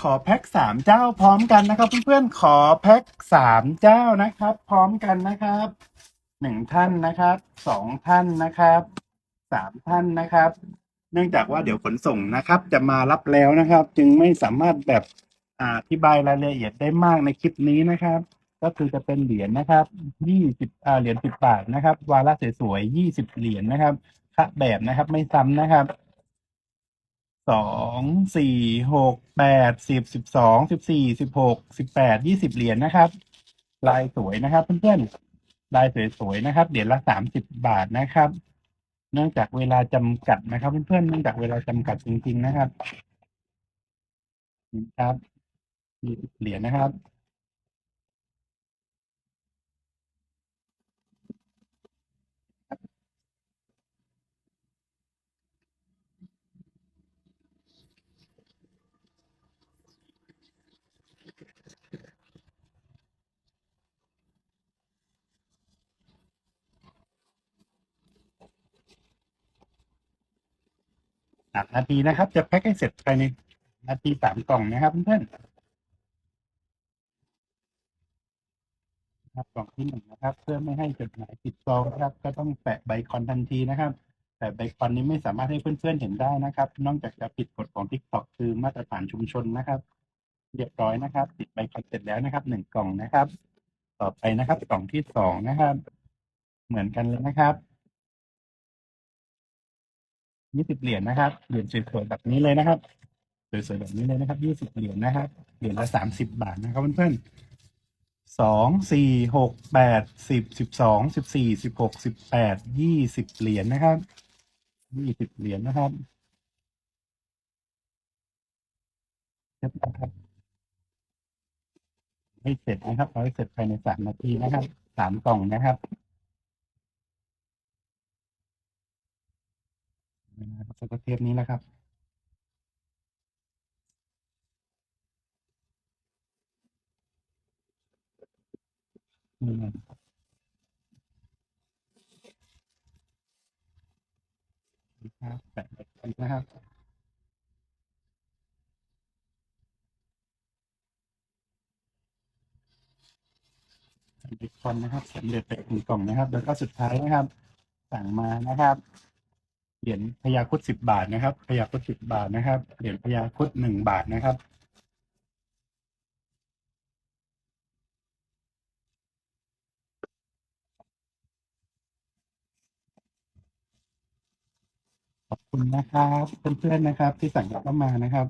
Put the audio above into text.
ขอแพ็คสามเจ้าพร้อมกันนะครับเพื่อนๆขอแพ็คสามเจ้านะครับ พร้อมกันนะครับหนึ่งท่านนะครับสองท่านนะครับสามท่านนะครับ เนื่องจากว่าเดี๋ยวขนส่งนะครับ จะมารับแล้วนะครับ จึงไม่สามารถแบบอธิบายรายละเอียดได้มากในคลิปนี้นะครับ ก็คือจะเป็นเหรียญนะครับยี่สิบอ่าเหรียญสิบบาทนะครับ วาระสวยๆยี่สิบเหรียญนะครับ ค่าแบบนะครับไม่ซ้ำนะครับ สองสี่หกแปดสิบสิบสองสิบสี่สิบหกสิบแปดยี่สิบเหรียญนะครับ ลายสวยนะครับเพื่อนๆลายสวยๆนะครับเหรียญละสามสิบบาทนะครับ เนื่องจากเวลาจำกัดนะครับ เพื่อนๆเนื่องจากเวลาจำกัดจริงๆนะครับนี่ครับยี่สิบเหรียญนะครับ สามนาทีนะครับ จะแพ็คให้เสร็จภายในนาทีสามกล่องนะครับเพื่อนๆครับกล่องที่หนึ่งนะครับ เพื่อไม่ให้จดหมายผิดซองนะครับ ก็ต้องแปะใบคอนทันทีนะครับ แต่ใบคอนนี้ไม่สามารถให้เพื่อนๆเห็นได้นะครับ นอกจากจะผิดกฎของ t ิ k t o k คือมาตรฐานชุมชนนะครับเรียบร้อยนะครับ ติดใบคอนเสร็จแล้วนะครับหนึ่งกล่องนะครับ ต่อไปนะครับกล่องที่สองนะครับ เหมือนกันเลยนะครับ ยี่สิบเหรียญนะครับ เหรียญสวยๆแบบนี้เลยนะครับ สวยๆแบบนี้เลยนะครับยี่สิบเหรียญนะครับ เหรียญละสามสิบบาทนะครับเพื่อนๆสองสี่หกแปดสิบสิบสองสิบสี่สิบหกสิบแปดยี่สิบเหรียญนะครับยี่สิบเหรียญนะครับเรียบร้อยครับให้เสร็จนะครับเอาให้เสร็จภายในสามนาทีนะครับสามกล่องนะครับ สกเทียบนี้แล้วครับนี่นะครับแปะแบบนี้นะครับเบคอนนะครับสำเร็จไปหนึ่งกล่องนะครับ แล้วก็สุดท้ายนะครับ สั่งมานะครับ เหรียญพยาคุดสิบบาทนะครับ พยาคุดสิบบาทนะครับ เหรียญพยาคุดหนึ่งบาทนะครับ ขอบคุณนะครับ เพื่อนๆนะครับ ที่สั่งเข้ามานะครับ